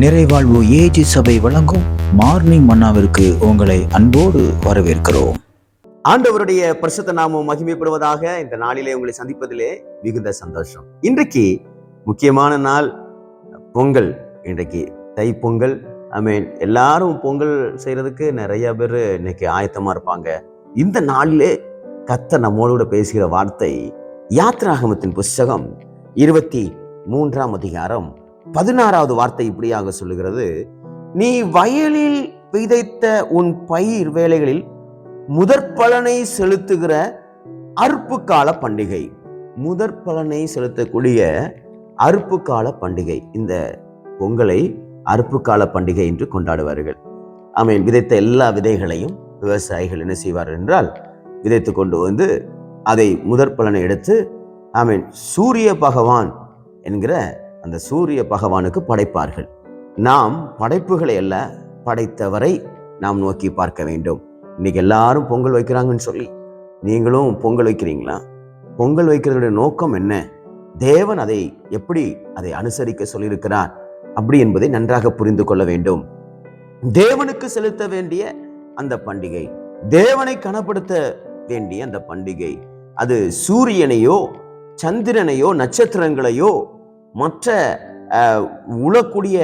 நிறைவாழ்வு AG சபை வழங்கும் morning மன்னாவிற்கு உங்களை அன்போடு வரவேற்கிறோம். ஆண்டவருடைய பரிசுத்த நாமம் மகிமைப்படுவதாக இந்த நாளிலே உங்களை சந்திப்பதிலே மிகுந்த சந்தோஷம். இன்றைக்கு முக்கியமான நாள் பொங்கல். இன்றைக்கு தை பொங்கல் ஐ மீன் எல்லாரும் பொங்கல் செய்கிறதுக்கு நிறைய பேர் இன்னைக்கு ஆயத்தமாக இருப்பாங்க. இந்த நாளிலே கத்த நம்மளோட பேசுகிற வார்த்தை யாத்ராகமத்தின் புஸ்தகம் இருபத்தி மூன்றாம் அதிகாரம் பதினாறாவது வார்த்தை இப்படியாக சொல்லுகிறது. நீ வயலில் விதைத்த உன் பயிர் வேலைகளில் முதற் பலனை செலுத்துகிற அறுப்பு கால பண்டிகை. முதற் பலனை செலுத்தக்கூடிய அறுப்பு கால பண்டிகை. இந்த பொங்கலை அறுப்பு கால பண்டிகை என்று கொண்டாடுவார்கள். ஆமீன். விதைத்த எல்லா விதைகளையும் விவசாயிகள் என்ன செய்வார்கள் என்றால் விதைத்து கொண்டு வந்து அதை முதற் பலனை எடுத்து ஆமீன் சூரிய பகவான் என்கிற அந்த சூரிய பகவானுக்கு படைப்பார்கள். நாம் படைப்புகளை அல்ல படைத்தவரை நாம் நோக்கி பார்க்க வேண்டும். இன்னைக்கு எல்லாரும் பொங்கல் வைக்கிறாங்கன்னு சொல்லி நீங்களும் பொங்கல் வைக்கிறீங்களா? பொங்கல் வைக்கிறதுடைய நோக்கம் என்ன? தேவன் அதை எப்படி அதை அனுசரிக்க சொல்லியிருக்கிறார்? அப்படி என்பதை நன்றாக புரிந்து கொள்ள வேண்டும். தேவனுக்கு செலுத்த வேண்டிய அந்த பண்டிகை தேவனை கனப்படுத்த வேண்டிய அந்த பண்டிகை அது சூரியனையோ சந்திரனையோ நட்சத்திரங்களையோ மற்ற உழக்கூடிய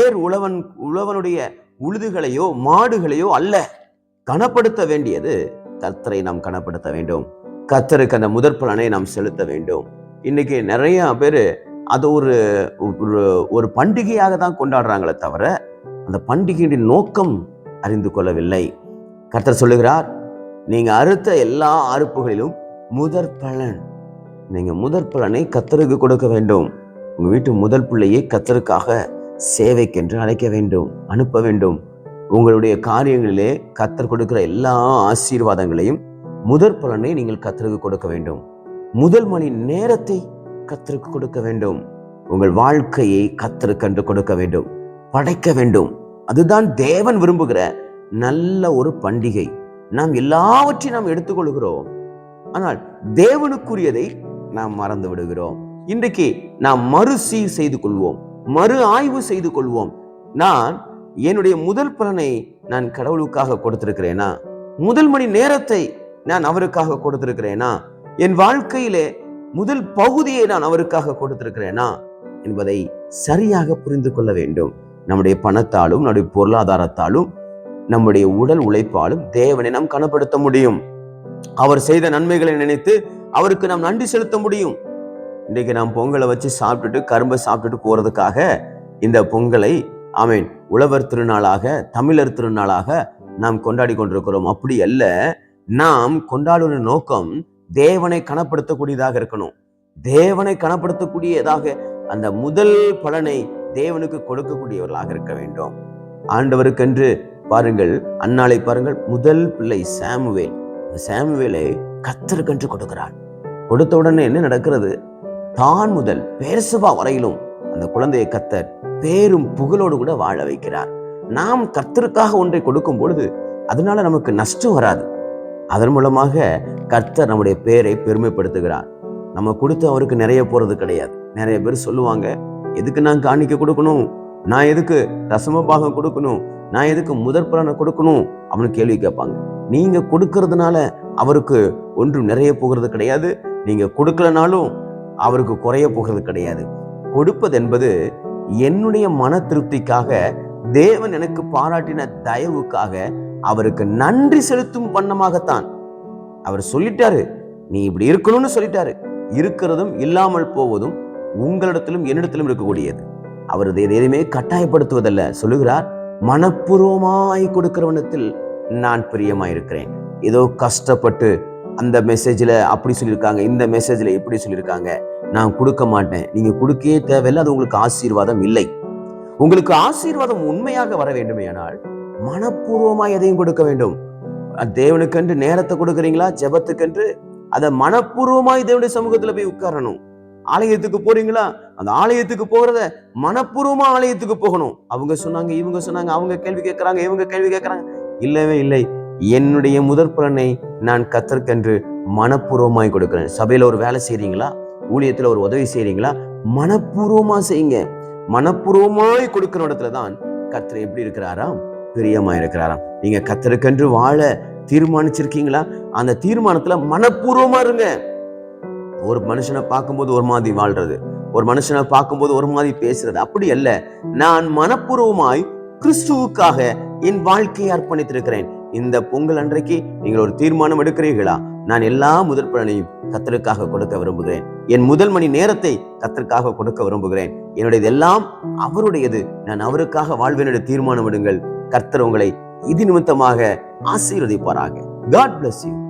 ஏர் உழவன் உழவனுடைய உழுதுகளையோ மாடுகளையோ அல்ல கனப்படுத்த வேண்டியது கர்த்தரை நாம் கனப்படுத்த வேண்டும். கர்த்தருக்கு அந்த முதற் பலனை நாம் செலுத்த வேண்டும். இன்னைக்கு நிறைய பேர் அது ஒரு ஒரு ஒரு பண்டிகையாக தான் கொண்டாடுறாங்களே தவிர அந்த பண்டிகையின் நோக்கம் அறிந்து கொள்ளவில்லை. கர்த்தர் சொல்லுகிறார் நீங்கள் அறுத்த எல்லா அறுப்புகளிலும் முதற் பலன் நீங்க முதற் பலனை கத்தருக்கு கொடுக்க வேண்டும். உங்க வீட்டு முதல் பிள்ளையை கத்தருக்காக சேவைக்கென்று அழைக்க வேண்டும் அனுப்ப வேண்டும். உங்களுடைய காரியங்களிலே கத்தர் கொடுக்கிற எல்லா ஆசீர்வாதங்களையும் முதற் பலனை நீங்கள் கத்தருக்கு கொடுக்க வேண்டும். முதல் மணி நேரத்தை கத்தருக்கு கொடுக்க வேண்டும். உங்கள் வாழ்க்கையை கத்தருக்கென்று கொடுக்க வேண்டும். படைக்க வேண்டும். அதுதான் தேவன் விரும்புகிற நல்ல ஒரு பண்டிகை. நாம் எல்லாவற்றையும் நாம் எடுத்துக்கொள்கிறோம். ஆனால் தேவனுக்குரியதை நாம் மறந்து விடுகிறோம். இன்றைக்கு நாம் மறுசீர் செய்து கொள்வோம். மறு ஆய்வு செய்து கொள்வோம். நான் என்னுடைய முதல் பலனை நான் கடவுளுக்காக கொடுத்திருக்கிறேனா? முதல் மணி நேரத்தை நான் அவருக்காக கொடுத்திருக்கிறேனா? என் வாழ்க்கையிலே முதல் பகுதியை நான் அவருக்காக கொடுத்திருக்கிறேனா? என்பதை சரியாக புரிந்து கொள்ள வேண்டும். நம்முடைய பணத்தாலும் நம்முடைய பொருளாதாரத்தாலும் நம்முடைய உடல் உழைப்பாலும் தேவனை நாம் கனப்படுத்த முடியும். அவர் செய்த நன்மைகளை நினைத்து அவருக்கு நாம் நன்றி செலுத்த முடியும். இன்றைக்கு நாம் பொங்கலை வச்சு சாப்பிட்டுட்டு கரும்பை சாப்பிட்டுட்டு போகிறதுக்காக இந்த பொங்கலை ஆமீன் உழவர் திருநாளாக தமிழர் திருநாளாக நாம் கொண்டாடி கொண்டிருக்கிறோம். அப்படி அல்ல நாம் கொண்டாடுற நோக்கம் தேவனை கனப்படுத்தக்கூடியதாக இருக்கணும். தேவனை கனப்படுத்தக்கூடியதாக அந்த முதல் பலனை தேவனுக்கு கொடுக்கக்கூடியவர்களாக இருக்க வேண்டும். ஆண்டவருக்கென்று பாருங்கள் அன்னாளை பாருங்கள் முதல் பிள்ளை சாமுவேல். இந்த சாமுவேலை கத்தருக்கென்று கொடுக்கிறார் கொடுத்த உடனே என்ன நடக்கிறது? தான் முதல் பேர்சபா வரையிலும் அந்த குழந்தையை கத்தர் பேரும் புகழோடு கூட வாழ வைக்கிறார். நாம் கர்த்தருக்காக ஒன்றை கொடுக்கும் பொழுது அதனால நமக்கு நஷ்டம் வராது. அதன் மூலமாக கர்த்தர் நம்முடைய பேரை பெருமைப்படுத்துகிறார். நம்ம கொடுத்து அவருக்கு நிறைய போறது கிடையாது. நிறைய பேர் சொல்லுவாங்க எதுக்கு நான் காணிக்க கொடுக்கணும்? நான் எதுக்கு ரசம பாகம் கொடுக்கணும்? நான் எதுக்கு முதற் பலனை கொடுக்கணும்? அப்படின்னு கேள்வி கேட்பாங்க. நீங்க கொடுக்கறதுனால அவருக்கு ஒன்றும் நிறைய போகிறது கிடையாது. நீங்க கொடுக்கலனாலும் அவருக்கு குறைய போகிறது கிடையாது. கொடுப்பது என்பது என்னுடைய மன திருப்திக்காக தேவன் எனக்கு பாராட்டின தயவுக்காக அவருக்கு நன்றி செலுத்தும் வண்ணமாகத்தான். அவர் சொல்லிட்டாரு நீ இப்படி இருக்கணும்னு சொல்லிட்டாரு. இருக்கிறதும் இல்லாமல் போவதும் உங்களிடத்திலும் என்னிடத்திலும் இருக்கக்கூடியது. அவர் எதையுமே கட்டாயப்படுத்துவதல்ல. சொல்லுகிறார் மனப்பூர்வமாய் கொடுக்கிறவனத்தில் நான் பிரியமாயிருக்கிறேன். ஏதோ கஷ்டப்பட்டு அந்த மெசேஜில் அப்படி சொல்லியிருக்காங்க இந்த மெசேஜில் இப்படி சொல்லியிருக்காங்க. நான் கொடுக்க மாட்டேன். நீங்க கொடுக்கவே தேவையில்லை அது உங்களுக்கு ஆசீர்வாதம் இல்லை. உங்களுக்கு ஆசீர்வாதம் உண்மையாக வர வேண்டுமேயானால் மனப்பூர்வமாக எதையும் கொடுக்க வேண்டும். தேவனுக்கென்று நேரத்தை கொடுக்குறீங்களா? ஜெபத்துக்கென்று? அதை மனப்பூர்வமாய் தேவனுடைய சமூகத்துல போய் உட்காரணும். ஆலயத்துக்கு போறீங்களா? அந்த ஆலயத்துக்கு போகிறத மனப்பூர்வமா ஆலயத்துக்கு போகணும். அவங்க சொன்னாங்க இவங்க சொன்னாங்க அவங்க கேள்வி கேட்கறாங்க இவங்க கேள்வி கேட்குறாங்க இல்லவே இல்லை. என்னுடைய முதற் பலனை நான் கத்தற்கென்று மனப்பூர்வமாய் கொடுக்கிறேன். சபையில் ஒரு வேலை செய்கிறீங்களா ஊழியத்தில் ஒரு உதவி செய்கிறீங்களா மனப்பூர்வமாக செய்யுங்க. மனப்பூர்வமாய் கொடுக்கிற இடத்துல தான் கத்தர் எப்படி இருக்கிறாராம்? பிரியமாக இருக்கிறாராம் நீங்க கத்தருக்கென்று வாழ தீர்மானிச்சிருக்கீங்களா? அந்த தீர்மானத்தில் மனப்பூர்வமா இருங்க. ஒரு மனுஷனை பார்க்கும்போது ஒரு மாதிரி வாழ்றது. ஒரு மனுஷனை பார்க்கும்போது ஒரு மாதிரி பேசுறது. அப்படி அல்ல. நான் மனப்பூர்வமாய் கிறிஸ்துவுக்காக என் வாழ்க்கையை அர்ப்பணித்திருக்கிறேன். இந்த பொங்கல் அன்றைக்கு நீங்கள் ஒரு தீர்மானம் எடுக்கிறீர்களா? நான் எல்லா முதற் பலனையும் கத்தருக்காக கொடுக்க விரும்புகிறேன். என் முதல் மணி நேரத்தை கத்தருக்காக கொடுக்க விரும்புகிறேன். என்னுடையது எல்லாம் அவருடையது. நான் அவருக்காக வாழ்வேன் தீர்மானம் எடுங்கள். கர்த்தர் உங்களை இது நிமித்தமாக ஆசீர்வதிப்பாராக. God bless you